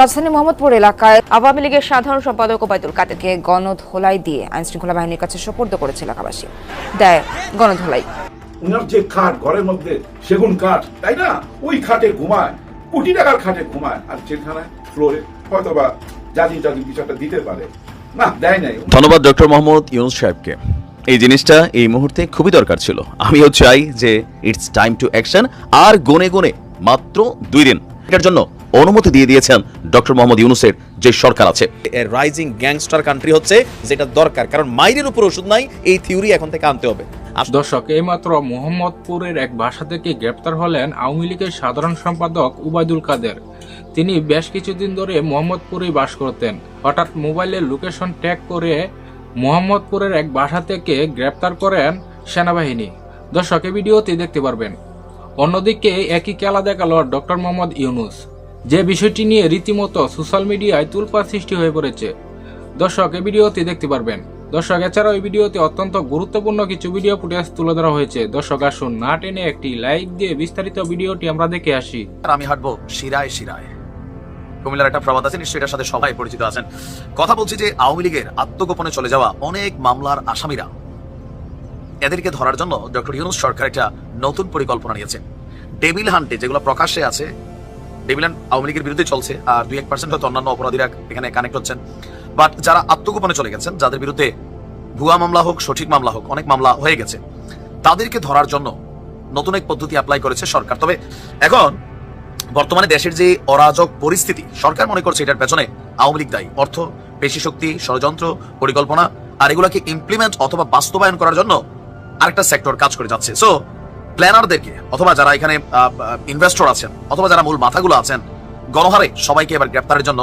রাজধানী মোহাম্মদপুর এলাকায় আওয়ামী লীগের সাধারণ সম্পাদক ওবায়দুল কাদেরকে গণধোলাই দিয়ে আইনশৃঙ্খলা বাহিনীর কাছে সোপর্দ করেছে এলাকাবাসী দেয় গণধোলাই। উনার যে খাট ঘরের মধ্যে সেগুন কাঠ তাই না? ওই খাটে ঘুমায় কোটি টাকার খাটে ঘুমায় আর জেলখানায় ফ্লোরে হয়তো বা কিছু একটা দিতে পারে। না দেয় নাই। ধন্যবাদ ডক্টর মোহাম্মদ ইউনুস সাহেবকে। এই জিনিসটা এই মুহূর্তে খুবই দরকার ছিল। আমিও চাই যে ইটস টাইম টু অ্যাকশন আর গনে গনে মাত্র দুই দিন। এটার জন্য অনুমতি দিয়ে দিয়েছেন ডক্টর মোহাম্মদ ইউনুসের যে সরকার আছে। রাইজিং গ্যাংস্টার কান্ট্রি হচ্ছে যেটা দরকার কারণ মাইরের উপর ওষুধ নাই এই থিওরি এখন থেকে আনতে হবে। দর্শক এইমাত্র মোহাম্মদপুরের এক বাসা থেকে গ্রেপ্তার হলেন আওয়ামী লীগের সাধারণ সম্পাদক উবায়দুল কাদের। তিনি বেশ কিছুদিন ধরে মোহাম্মদপুরেই বাস করতেন। হঠাৎ মোবাইলের লোকেশন ট্যাগ করে মোহাম্মদপুরের এক বাসা থেকে গ্রেপ্তার করেন সেনাবাহিনী। দর্শক এই ভিডিওতে দেখতে পারবেন। অন্যদিকে একই খেলা দেখাল ডক্টর মোহাম্মদ ইউনুস। যে বিষয়টি নিয়ে রীতিমতো সোশ্যাল মিডিয়ায় তুলপার সৃষ্টি হয়ে পড়েছে। দর্শক এই ভিডিওতে দেখতে পারবেন। দর্শক, এছাড়াও এই ভিডিওতে অত্যন্ত গুরুত্বপূর্ণ কিছু ভিডিও ফুটেজ তুলে ধরা হয়েছে। দর্শক, আসুন না টেনে একটি লাইক দিয়ে বিস্তারিত ভিডিওটি আমরা দেখে আসি। আর আমি হাঁটবো শিরায় শিরায়। কুমিল্লার একটা প্রবাদ আছে, নিশ্চয়ই এটার সাথে সবাই পরিচিত আছেন। কথা বলছি যে আওয়ামী লীগের আত্মগোপনে চলে যাওয়া অনেক মামলার আসামিরা, এদেরকে ধরার জন্য ডক্টর ইউনুস সরকার একটা নতুন পরিকল্পনা নিয়েছে ডেভিল হান্টে যেগুলো প্রকাশ্যে আছে ডেভিল হান্ট আওয়ামী লীগের বিরুদ্ধে চলছে, আর দুই এক পার্সেন্ট হয়তো অন্যান্য অপরাধীরা এখানে কানেক্ট হচ্ছেন। বাট যারা আত্মগোপনে চলে গেছেন, যাদের বিরুদ্ধে ভুয়া মামলা হোক, সঠিক মামলা হোক, অনেক মামলা হয়ে গেছে, তাদেরকে ধরার জন্য নতুন এক পদ্ধতি অ্যাপ্লাই করেছে সরকার। তবে এখন বর্তমানে দেশের যে অরাজক পরিস্থিতি, সরকার মনে করছে এটার পেছনে আওয়ামী লীগ দায়ী। অর্থ, পেশি শক্তি, ষড়যন্ত্র, পরিকল্পনা, আর এগুলাকে ইমপ্লিমেন্ট অথবা বাস্তবায়ন করার জন্য আরেকটা সেক্টর কাজ করে যাচ্ছে। সো প্ল্যানারদেরকে, অথবা যারা এখানে ইনভেস্টর আছেন, অথবা যারা মূল মাথাগুলো আছেন, গণহারে সবাইকে এবার গ্রেপ্তারের জন্য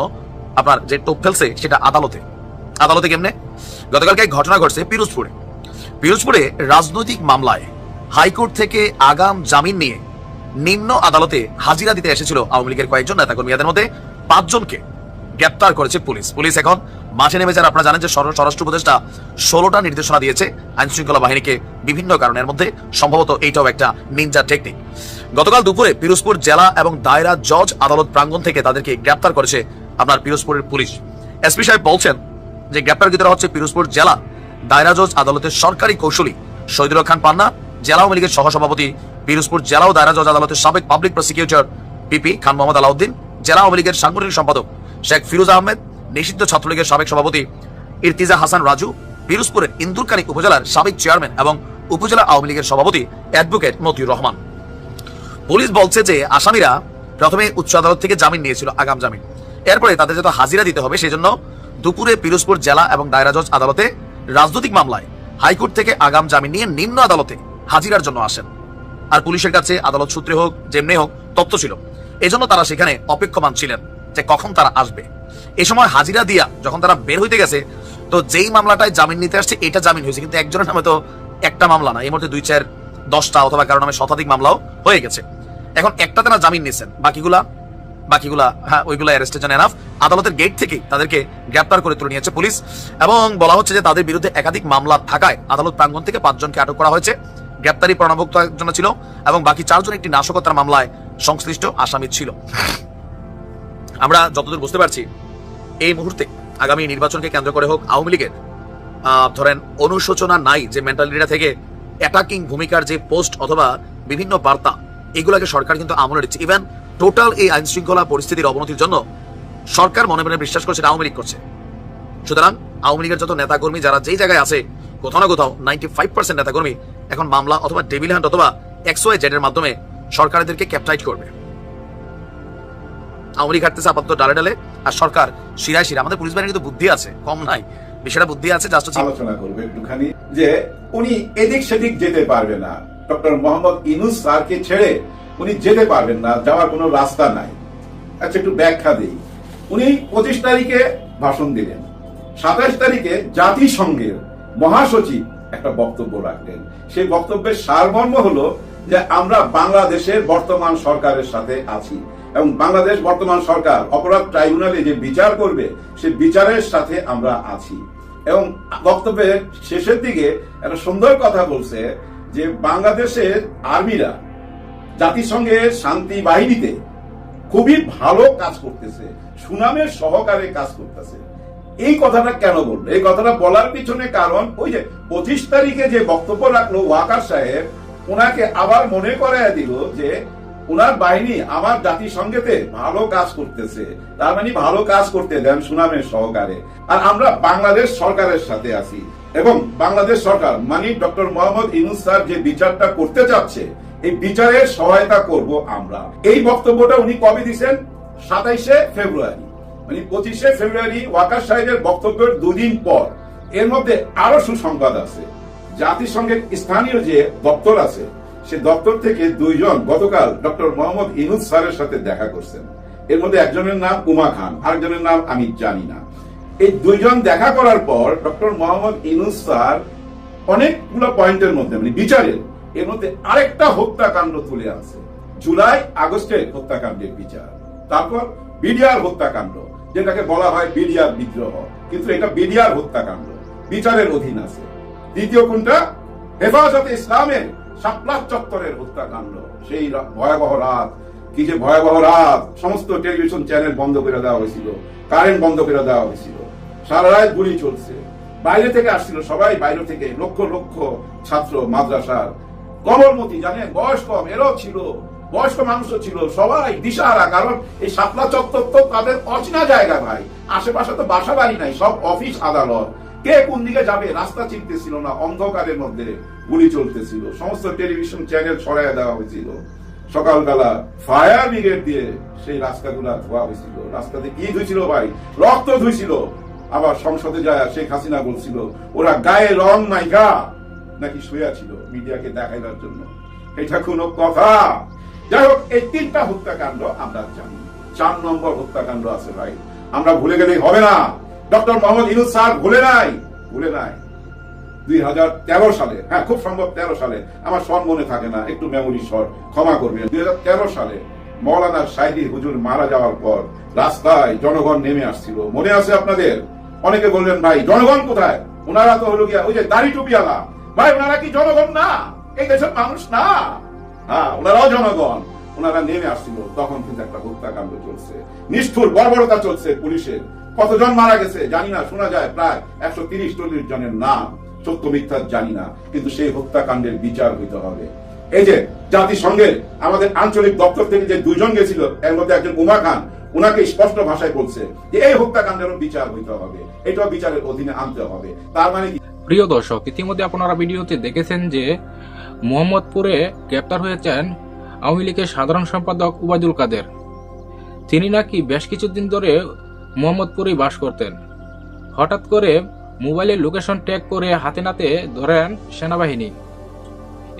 আপনার যে টোপ ফেলছে সেটা আদালতে। আদালতে কেমনে? গতকালকে ঘটনা ঘটছে পিরোজপুরে। পিরোজপুরে রাজনৈতিক মামলায় হাইকোর্ট থেকে আগাম জামিন নিয়ে নিম্ন আদালতে হাজিরা দিতে এসেছিল আওয়ামী লীগের কয়েকজন নেতাকর্মী এদের মধ্যে পাঁচজনকে গ্রেপ্তার করেছে পুলিশ। পুলিশ এখন মাঠে নেমে যারা আপনারা জানেন যে স্বর- স্বরাষ্ট্র উপদেষ্টা ষোলোটা নির্দেশনা দিয়েছে আইন শৃঙ্খলা বাহিনীকে বিভিন্ন কারণের মধ্যে, সম্ভবত এইটাও একটা নিনজা টেকনিক গতকাল দুপুরে পিরোজপুর জেলা এবং দায়রা জজ আদালত প্রাঙ্গণ থেকে তাদেরকে গ্রেপ্তার করেছে আপনার পিরোজপুরের পুলিশ। এসপি সাহেব বলছেন যে গ্রেপ্তারকৃতরা হচ্ছে পিরোজপুর জেলা, দায়রা জজ আদালতের সরকারি কৌশলী শহীদুল খান পান্না, জেলা আওয়ামী লীগের সহসভাপতি পিরোজপুর জেলা ও দায়রা জজ আদালতের সাবেক public prosecutor PP Khan Mohammad Alauddin, জেলা আওয়ামী লীগের সাংগঠনিক সম্পাদক শেখ ফিরোজ আহমেদ নিষিদ্ধ ছাত্রলীগের সাবেক সভাপতি ইরতিজা হাসান রাজু, পিরোজপুরের ইন্দুরকানী উপজেলার সাবেক চেয়ারম্যান এবং উপজেলা আওয়ামী লীগের সভাপতি অ্যাডভোকেট মতিউর রহমান। পুলিশ বলছে যে আসামিরা প্রথমে উচ্চ আদালত থেকে জামিন নিয়েছিল আগাম জামিন। এরপরে তাদের যত হাজিরা দিতে হবে সেজন্য দুপুরে পিরোজপুর জেলা এবং দায়রা জজ আদালতে রাজনৈতিক মামলায় হাইকোর্ট থেকে আগাম জামিন নিয়ে নিম্ন আদালতে হাজিরার জন্য আসেন। আর পুলিশের কাছে আদালত সূত্রে হোক, যেমনি হোক, তথ্য ছিল। এজন্য তারা সেখানে অপেক্ষমান ছিলেন যে কখন তারা আসবে। এই সময় হাজিরা দিয়া যখন তারা বের হইতে গেছে, তো যেই মামলাটায় জামিন নিতে আসছে, এটা জামিন হয়েছে। কিন্তু একজনের নামে তো একটা মামলা না। এই মুহূর্তে দুই চার দশটা অথবা কারও নামে শতাধিক মামলাও হয়ে গেছে। এখন একটাতে না জামিন নিয়েছেন। বাকিগুলা বাকিগুলা হ্যাঁ ওইগুলা অ্যারেস্টের জন্য এনাফ আদালতের গেট থেকে তাদেরকে গ্রেপ্তার করে তুলে নিয়েছে পুলিশ। এবং বলা হচ্ছে যে তাদের বিরুদ্ধে একাধিক মামলা থাকায় আদালত প্রাঙ্গণ থেকে পাঁচজনকে আটক করা হয়েছে। গ্রেপ্তারি প্রণভুক্ত একজন ছিল এবং বাকি চারজন একটি নাশকতার মামলায় সংশ্লিষ্ট আসামি ছিল। আমরা যতদূর বুঝতে পারছি, এই মুহূর্তে আগামী নির্বাচনকে কেন্দ্র করে হোক আওয়ামী লীগের ধরেন অনুশোচনা নাই যে মেন্টালিটিটা থেকে অ্যাটাকিং ভূমিকার যে পোস্ট অথবা বিভিন্ন বার্তা, এগুলাকে সরকার কিন্তু আমলে নিচ্ছে। ইভেন টোটাল এই আইন শৃঙ্খলা পরিস্থিতির অবনতির জন্য সরকার মনে মনে বিশ্বাস করছে আওয়ামী লীগ করছে। সুতরাং আওয়ামী লীগের যত নেতাকর্মী যারা যেই জায়গায় আছে, কোথাও না কোথাও নাইনটি ফাইভ পার্সেন্ট নেতাকর্মী এখন মামলা অথবা ডেভিল হ্যান্ড অথবা এক্সওয়াই জেডের মাধ্যমে সরকারদেরকে ক্যাপটাইট করবে। আওয়ামী লীগ হাঁটতেছে আপাতত ডালে ডালে, আর সরকার শিরায় শিরা আমাদের পুলিশ বাহিনীর কিন্তু বুদ্ধি আছে, কম নাই। বিষয়টা বুদ্ধি আছে জাস্ট আলোচনা করব একটুখানি, যে উনি এদিক সেদিক যেতে পারবে না। ডক্টর মোহাম্মদ ইনুস স্যারকে ছেড়ে উনি যেতে পারবেন না, যাওয়ার কোনো রাস্তা নাই। আচ্ছা একটু ব্যাখ্যা দিই। উনি পঁচিশ তারিখে ভাষণ দিলেন। সাতাশ তারিখে জাতিসংঘের মহাসচিব একটা বক্তব্য রাখলেন। সেই বক্তব্যের সারমর্ম হলো যে আমরা বাংলাদেশের বর্তমান সরকারের সাথে আছি। এবং বাংলাদেশ বর্তমান সরকার অপরাধ ট্রাইব্যুনালে যে বিচার করবে সেই বিচারের সাথে আমরা আছি। এবং বক্তব্যের শেষের দিকে একটা সুন্দর কথা বলছে যে বাংলাদেশের আর্মিরা জাতিসংঘের শান্তি বাহিনীতে খুবই ভালো কাজ করতেছে, সুনামের সহকারে কাজ করতেছে। এই কথাটা কেন বলল? এই কথাটা বলার পিছনে কারণ ওই যে পঁচিশ তারিখে যে বক্তব্য রাখল ওয়াকার সাহেব, ওনাকে আবার মনে করায় দিল যে ওনার বাহিনী আমার জাতিসংঘেতে ভালো কাজ করতেছে। তার মানে ভালো কাজ করতে দেন সুনামের সহকারে। আর আমরা বাংলাদেশ সরকারের সাথে আছি এবং বাংলাদেশ সরকার মানে ডক্টর মোহাম্মদ ইনুস স্যার যে বিচারটা করতে চাচ্ছে, এই বিচারের সহায়তা করব আমরা। এই বক্তব্যটা উনি কবে দিচ্ছেন সাতাইশে ফেব্রুয়ারি। মানে পঁচিশে ফেব্রুয়ারি ওয়াকার সাহেবের বক্তব্যের দুদিন পর। এর মধ্যে আরও সুসংবাদ আছে। জাতিসংঘের স্থানীয় যে দপ্তর আছে সে দপ্তর থেকে দুইজন গতকাল ডক্টর মোহাম্মদ ইনুস স্যারের সাথে দেখা করছেন। এর মধ্যে একজনের নাম উমা খান, আরেকজনের নাম আমি জানি না। এই দুইজন দেখা করার পর ডক্টর মোহাম্মদ ইনুস স্যার অনেকগুলো পয়েন্টের মধ্যে মানে বিচারের, এর মধ্যে আরেকটা হত্যাকাণ্ড তুলে আছে জুলাই আগস্টের হত্যাকাণ্ডের বিচার। তারপর বিডিআর হত্যাকাণ্ড, যেটাকে বলা হয় বিডিআর বিদ্রোহ। কিন্তু এটা বিডিআর হত্যাকাণ্ড, বিচারের অধীন আছে। দ্বিতীয় কোনটা? হেফাজতে ইসলামের শাপলা চত্বরের হত্যাকাণ্ড। সেই ভয়াবহ রাত। কি যে ভয়াবহ রাত? সমস্ত টেলিভিশন চ্যানেল বন্ধ করে দেওয়া হয়েছিল। কারেন্ট বন্ধ করে দেওয়া হয়েছিল। সারা রাত গুলি চলছে। বাইরে থেকে আসছিল সবাই, বাইরে থেকে লক্ষ লক্ষ ছাত্র মাদ্রাসার। কমলমতি জানেন বয়স কম এরাও ছিল, বয়স্ক মানুষও ছিল। সবাই দিশাহারা, কারণ এই শাপলা চত্বর তো তাদের অচেনা জায়গা ভাই। আশেপাশে তো বাসা বাড়ি নাই, সব অফিস আদালত। কে কোন দিকে যাবে? রাস্তা চিনতেছিল না, অন্ধকারের মধ্যে গুলি চলতেছিল। সমস্ত টেলিভিশন চ্যানেল ছড়াইয়া দেওয়া হয়েছিল। সকালবেলা ফায়ার ব্রিগেড দিয়ে সেই রাস্তাগুলা ধোয়া হয়েছিল। রাস্তাতে কি ধুইছিল ভাই? রক্ত ধুইছিল। আবার সংসদে যায় শেখ হাসিনা বলছিল, ওরা গায়ে রং মাইকা নাকি শুয়া ছিল মিডিয়াকে দেখাইবার জন্য। এটা কোনো কথা। যাই হোক, এই তিনটা হত্যাকাণ্ড আমরা জানি। চার নম্বর হত্যাকাণ্ড আছে ভাই। আমরা ভুলে গেলেই হবে না। ডক্টর মোহাম্মদ ইনুস স্যার ভুলে নাই ভুলে নাই। দুই হাজার তেরো সালে হ্যাঁ খুব সম্ভব তেরো সালে। আমার সন মনে থাকে না, একটু মেমোরি শর্ট ক্ষমা করবেন। দুই হাজার তেরো সালে মৌলানা সাইদি হুজুর মারা যাওয়ার পর রাস্তায় জনগণ নেমে আসছিল। মনে আছে আপনাদের? অনেকে বললেন, ভাই, জনগণ কোথায়? ওনারা তো হলো গিয়া ওই যে দাড়ি টুপিয়ালা ভাই, ওনারা কি জনগণ না? এই দেশের মানুষ না? হ্যাঁ ওনারাও জনগণ। ওনারা নেমে আসছিল। তখন কিন্তু একটা হত্যাকাণ্ড চলছে। নিষ্ঠুর বর্বরতা চলছে পুলিশের। কতজন মারা গেছে জানি না, শোনা যায় প্রায় একশো তিরিশ চল্লিশ জনের নাম, সত্য মিথ্যা জানি না, কিন্তু সেই হত্যাকাণ্ডের বিচার হইতে হবে। এই যে জাতিসংঘের আমাদের আঞ্চলিক দপ্তর থেকে যে দুইজন গেছিল, এর মধ্যে একজন উমা খান, উনাকে স্পষ্ট ভাষায় বলছে যে এই হত্যাকাণ্ডেরও বিচার হইতে হবে, এটাও বিচারের অধীনে আনতে হবে। তার মানে কি? প্রিয় দর্শক, ইতিমধ্যে আপনারা ভিডিওতে দেখেছেন যে মোহাম্মদপুরে গ্রেপ্তার হয়েছেন আওয়ামী লীগের সাধারণ সম্পাদক উবায়দুল কাদের। তিনি নাকি বেশ কিছুদিন ধরে মোহাম্মদপুরেই বাস করতেন। হঠাৎ করে মোবাইলের লোকেশন ট্যাগ করে হাতে নাতে ধরেন সেনাবাহিনী।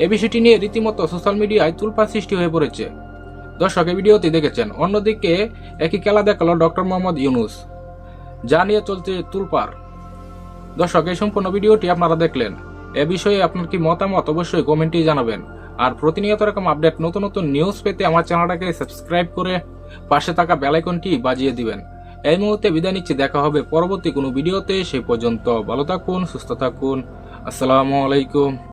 এ বিষয়টি নিয়ে রীতিমতো সোশ্যাল মিডিয়ায় তুলপা সৃষ্টি হয়ে পড়েছে। দর্শক, এই ভিডিওতে দেখেছেন। অন্যদিকে, একই খেলা দেখাল ডক্টর মোহাম্মদ ইউনুস, যা নিয়ে চলছে তুলপার। দর্শক, এই সম্পূর্ণ ভিডিওটি আপনারা দেখলেন। এ বিষয়ে আপনার কি মতামত অবশ্যই কমেন্টে জানাবেন। আর প্রতিনিয়ত রকম আপডেট, নতুন নতুন নিউজ পেতে আমার চ্যানেলটাকে সাবস্ক্রাইব করে পাশে থাকা বেলাইকনটি বাজিয়ে দিবেন। এই মুহূর্তে বিদায় নিচ্ছে, দেখা হবে পরবর্তী কোনো ভিডিওতে। সেই পর্যন্ত ভালো থাকুন, সুস্থ থাকুন। আসসালামু আলাইকুম।